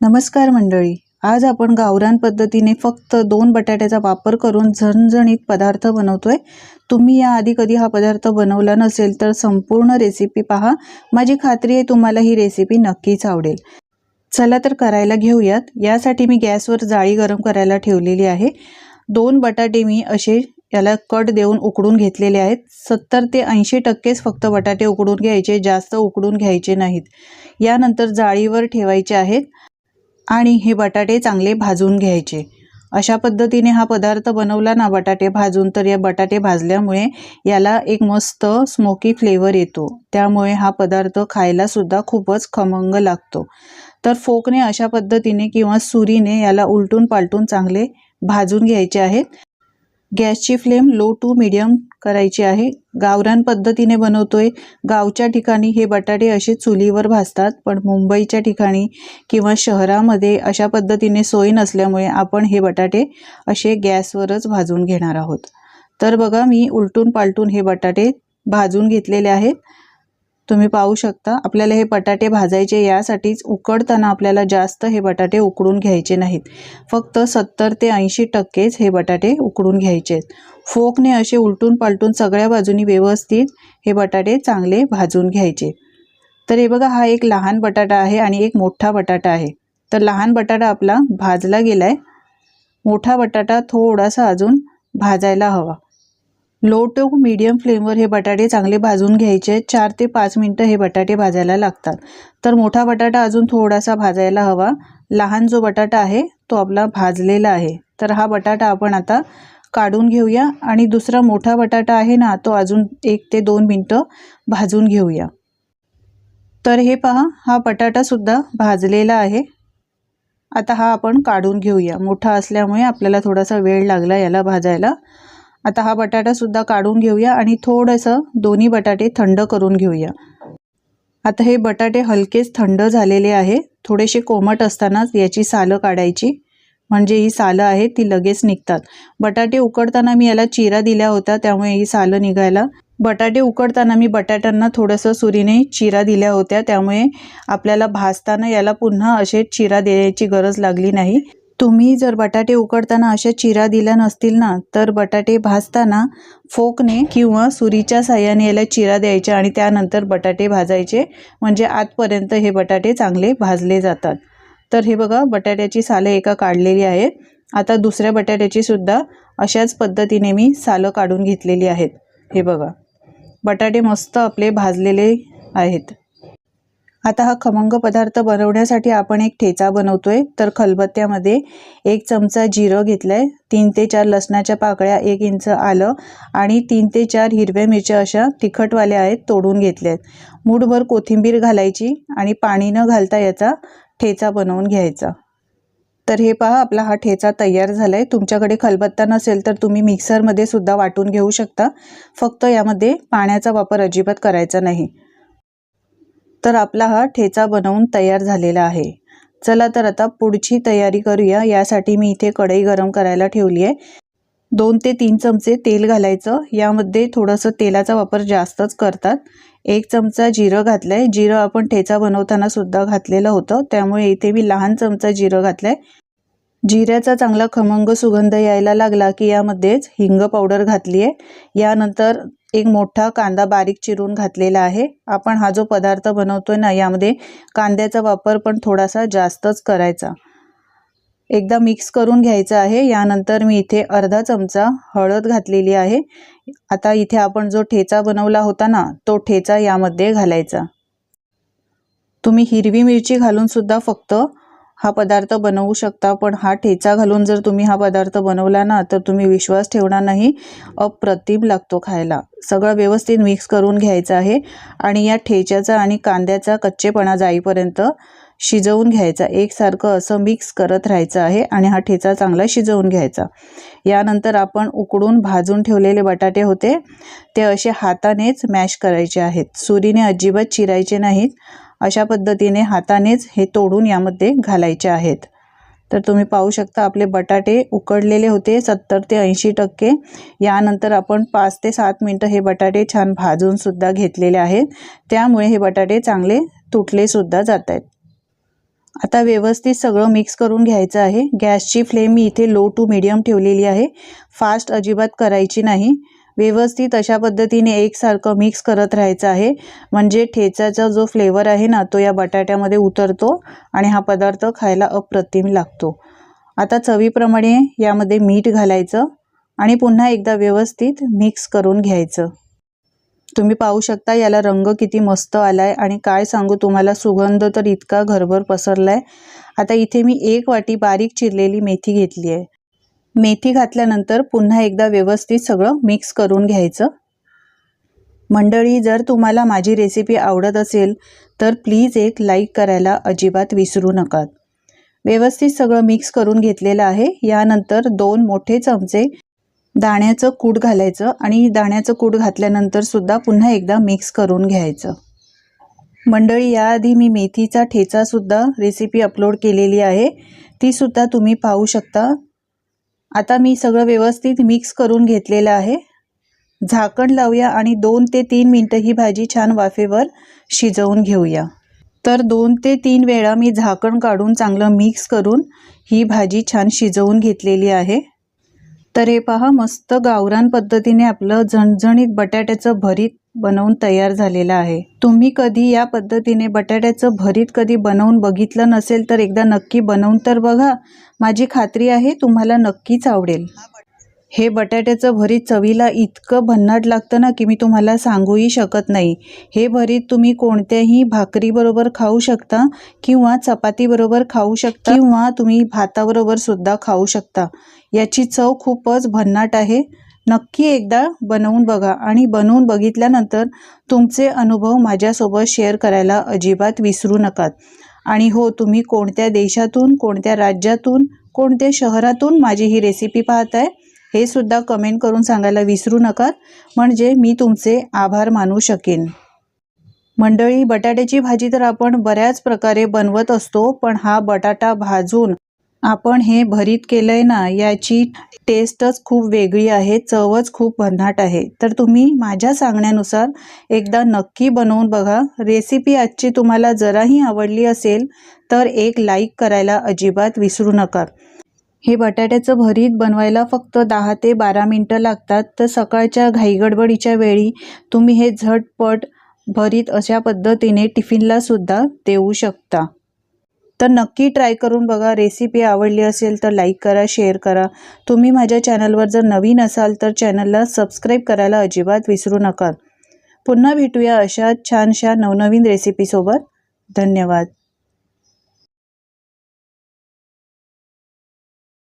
नमस्कार मंडळी. आज आपण गावरान पद्धतीने फक्त दोन बटाट्याचा वापर करून झणझणीत पदार्थ बनवतोय. तुम्ही याआधी कधी हा पदार्थ बनवला नसेल तर संपूर्ण रेसिपी पहा. माझी खात्री आहे तुम्हाला ही रेसिपी नक्कीच आवडेल. चला तर करायला घेऊयात. यासाठी मी गॅसवर जाळी गरम करायला ठेवलेली आहे. दोन बटाटे मी असे याला कट देऊन उकडून घेतलेले आहेत. सत्तर ते ऐंशी टक्केच फक्त बटाटे उकडून घ्यायचे जास्त उकडून घ्यायचे नाहीत. यानंतर जाळीवर ठेवायचे आहेत. आणि हे बटाटे चांगले भाजून घ्यायचे. अशा पद्धतीने हा पदार्थ बनवला ना बटाटे भाजून तर या बटाटे भाजल्यामुळे याला एक मस्त स्मोकी फ्लेवर येतो. त्यामुळे हा पदार्थ खायलासुद्धा खूपच खमंग लागतो. तर फोकने अशा पद्धतीने किंवा सुरीने याला उलटून पालटून चांगले भाजून घ्यायचे आहेत. गॅसची फ्लेम लो टू मिडियम करायची आहे. गावरान पद्धतीने बनवतोय. गावच्या ठिकाणी हे बटाटे असे चुलीवर भाजतात पण मुंबईच्या ठिकाणी किंवा शहरामध्ये अशा पद्धतीने सोय नसल्यामुळे आपण हे बटाटे असे गॅसवरच भाजून घेणार आहोत. तर बघा मी उलटून पालटून हे बटाटे भाजून घेतलेले आहेत. तुम्ही पाहू शकता. आपल्याला हे बटाटे भाजायचे यासाठीच उकडताना आपल्याला जास्त हे बटाटे उकडून घ्यायचे नाहीत. फक्त सत्तर ते ऐंशी टक्केच हे बटाटे उकडून घ्यायचे. फोकने असे उलटून पालटून सगळ्या बाजूनी व्यवस्थित हे बटाटे चांगले भाजून घ्यायचे. तर हे बघा हा एक लहान बटाटा आहे आणि एक मोठा बटाटा आहे. तर लहान बटाटा आपला भाजला गेला आहे मोठा बटाटा थोडासा अजून भाजायला हवा. लो टू मीडियम फ्लेमवर हे बटाटे चांगले भाजून घ्यायचे. चार ते पाच मिनटं हे बटाटे भाजायला लागतात. तर मोठा बटाटा अजून थोडासा भाजायला हवा. लहान जो बटाटा आहे तो आपला भाजलेला आहे. तर हा बटाटा आपण आता काढून घेऊया. आणि दुसरा मोठा बटाटा आहे ना तो अजून एक ते दोन मिनटं भाजून घेऊया. तर हे पहा हा बटाटासुद्धा भाजलेला आहे. आता हा आपण काढून घेऊया. मोठा असल्यामुळे आपल्याला थोडासा वेळ लागला याला भाजायला. आता हा बटाटासुद्धा काढून घेऊया आणि थोडंसं दोन्ही बटाटे थंड करून घेऊया. आता हे बटाटे हलकेच थंड झालेले आहे. थोडेसे कोमट असतानाच याची सालं काढायची. म्हणजे ही सालं आहे ती लगेच निघतात. बटाटे उकडताना मी याला चिरा दिल्या होत्या त्यामुळे ही सालं निघायला. बटाटे उकडताना मी बटाट्यांना थोडंसं सुरीने चिरा दिल्या होत्या त्यामुळे आपल्याला भाजताना याला पुन्हा असे चिरा द्यायची गरज लागली नाही. तुम्ही जर बटाटे उकडताना अशा चिरा दिल्या नसतील ना तर बटाटे भाजताना फोकने किंवा सुरीच्या साह्याने याला चिरा द्यायच्या आणि त्यानंतर बटाटे भाजायचे. म्हणजे आतपर्यंत हे बटाटे चांगले भाजले जातात. तर हे बघा बटाट्याची सालं एका काढलेली आहेत. आता दुसऱ्या बटाट्याची सुद्धा अशाच पद्धतीने मी सालं काढून घेतलेली आहेत. हे बघा. बटाटे मस्त आपले भाजलेले आहेत. आता हा खमंग पदार्थ बनवण्यासाठी आपण एक ठेचा बनवतोय. तर खलबत्त्यामध्ये एक चमचा जिरं घेतलं आहे तीन ते चार लसणाच्या पाकळ्या एक इंच आलं आणि तीन ते चार हिरव्या मिरच्या अशा तिखटवाल्या आहेत तोडून घेतल्या आहेत मूठभर कोथिंबीर घालायची आणि पाणी न घालता याचा ठेचा बनवून घ्यायचा. तर हे पहा आपला हा ठेचा तयार झाला आहे तुमच्याकडे खलबत्ता नसेल तर तुम्ही मिक्सरमध्ये सुद्धा वाटून घेऊ शकता. फक्त यामध्ये पाण्याचा वापर अजिबात करायचा नाही. तर आपला हा ठेचा बनवून तयार झालेला आहे. चला तर आता पुढची तयारी करूया. यासाठी मी इथे कढई गरम करायला ठेवली आहे. दोन ते तीन चमचे तेल घालायचं. यामध्ये थोडंसं तेलाचा वापर जास्तच करतात. एक चमचा जिरं घातलं आहे जिरं आपण ठेचा बनवताना सुद्धा घातलेलं होतं. त्यामुळे इथे मी लहान चमचा जिरं घातलं आहे जिऱ्याचा चांगला खमंग सुगंध यायला लागला की यामध्येच हिंग पावडर घातली आहे यानंतर एक मोठा कांदा बारीक चिरून घातलेला आहे. आपण हा जो पदार्थ बनवतोय ना यामध्ये कांद्याचा वापर पण थोडासा जास्तच करायचा. एकदा मिक्स करून घ्यायचं आहे. यानंतर मी इथे अर्धा चमचा हळद घातलेली आहे. आता इथे आपण जो ठेचा बनवला होता ना तो ठेचा यामध्ये घालायचा. तुम्ही हिरवी मिरची घालून सुद्धा फक्त हा पदार्थ बनवू शकता पण हा ठेचा घालून जर तुम्ही हा पदार्थ बनवला ना तर तुम्ही विश्वास ठेवणार नाही. अप्रतिम लागतो खायला. सगळं व्यवस्थित मिक्स करून घ्यायचं आहे आणि या ठेच्याचा आणि कांद्याचा कच्चेपणा जाईपर्यंत शिजवून घ्यायचा. एकसारखं असं मिक्स करत राहायचं आहे आणि हा ठेचा चांगला शिजवून घ्यायचा. यानंतर आपण उकडून भाजून ठेवलेले बटाटे होते ते असे हातानेच मॅश करायचे आहेत. सुरीने अजिबात चिरायचे नाहीत. अशा पद्धतीने हातानेच हे तोडून यामध्ये घालायचे आहेत. तर तुम्ही पाहू शकता आपले बटाटे उकडलेले होते सत्तर ते ऐंशी टक्के. यानंतर आपण पाच ते सात मिनटं हे बटाटे छान भाजूनसुद्धा घेतलेले आहेत. त्यामुळे हे बटाटे चांगले तुटले सुद्धा जात आहेत. आता व्यवस्थित सगळं मिक्स करून घ्यायचं आहे. गॅसची फ्लेम मी इथे लो टू मिडियम ठेवलेली आहे. फास्ट अजिबात करायची नाही. व्यवस्थित अशा पद्धतीने एकसारखं मिक्स करत राहायचं आहे. म्हणजे ठेचाचा जो फ्लेवर आहे ना तो या बटाट्यामध्ये उतरतो आणि हा पदार्थ खायला अप्रतिम लागतो. आता चवीप्रमाणे यामध्ये मीठ घालायचं आणि पुन्हा एकदा व्यवस्थित मिक्स करून घ्यायचं. तुम्ही पाहू शकता याला रंग किती मस्त आला आहे आणि काय सांगू तुम्हाला सुगंध तर इतका घरभर पसरला आहे आता इथे मी एक वाटी बारीक चिरलेली मेथी घेतली आहे. मेथी घातल्यानंतर पुन्हा एकदा व्यवस्थित सगळं मिक्स करून घ्यायचं. मंडळी जर तुम्हाला माझी रेसिपी आवडत असेल तर प्लीज एक लाईक करायला अजिबात विसरू नका. व्यवस्थित सगळं मिक्स करून घेतलेलं आहे. यानंतर दोन मोठे चमचे दाण्याचं कूट घालायचं आणि दाण्याचं कूट घातल्यानंतर सुद्धा पुन्हा एकदा मिक्स करून घ्यायचं. मंडळी याआधी मी मेथीचा ठेचासुद्धा रेसिपी अपलोड केलेली आहे. तीसुद्धा तुम्ही पाहू शकता. आता मी सगळं व्यवस्थित मिक्स करून घेतलेलं आहे. झाकण लावूया आणि दोन ते तीन मिनटं ही भाजी छान वाफेवर शिजवून घेऊया. तर दोन ते तीन वेळा मी झाकण काढून चांगलं मिक्स करून ही भाजी छान शिजवून घेतलेली आहे. तर हे पहा मस्त गावरान पद्धतीने आपलं झणझणीत बटाट्याचं भरीत बनवून तयार झालेलं आहे. तुम्ही कधी या पद्धतीने बटाट्याचं भरीत कधी बनवून बघितलं नसेल तर एकदा नक्की बनवून तर बघा. माझी खात्री आहे तुम्हाला नक्कीच आवडेल. हे बटाट्याचं भरीत चवीला इतकं भन्नाट लागतं ना की मी तुम्हाला सांगूही शकत नाही. हे भरीत तुम्ही कोणत्याही भाकरीबरोबर खाऊ शकता किंवा चपातीबरोबर खाऊ शकता किंवा तुम्ही भाताबरोबर सुद्धा खाऊ शकता. याची चव खूपच भन्नाट आहे. नक्की एकदा बनवून बघा आणि बनवून बघितल्यानंतर तुमचे अनुभव माझ्यासोबत शेअर करायला अजिबात विसरू नकात. आणि हो तुम्ही कोणत्या देशातून कोणत्या राज्यातून कोणत्या शहरातून माझी ही रेसिपी पाहताय हे सुद्धा कमेंट करून सांगायला विसरू नकात. म्हणजे मी तुमचे आभार मानू शकेन. मंडळी बटाट्याची भाजी तर आपण बऱ्याच प्रकारे बनवत असतो पण हा बटाटा भाजून आपण हे भरीत केलंय ना याची टेस्टच खूप वेगळी आहे चवच खूप भन्नाट आहे. तर तुम्ही माझ्या सांगण्यानुसार एकदा नक्की बनवून बघा. रेसिपी आजची तुम्हाला जराही आवडली असेल तर एक लाईक करायला अजिबात विसरू नका. हे बटाट्याचं भरीत बनवायला फक्त दहा ते बारा मिनटं लागतात. तर सकाळच्या घाईगडबडीच्या वेळी तुम्ही हे झटपट भरीत अशा पद्धतीने टिफिनलासुद्धा देऊ शकता. तर नक्की ट्राय करून बघा. रेसिपी आवडली असेल तर लाईक करा शेअर करा. तुम्ही माझ्या चॅनलवर जर नवीन असाल तर चॅनलला सबस्क्राईब करायला अजिबात विसरू नका. पुन्हा भेटूया अशा छानशा नवनवीन रेसिपीसोबत धन्यवाद.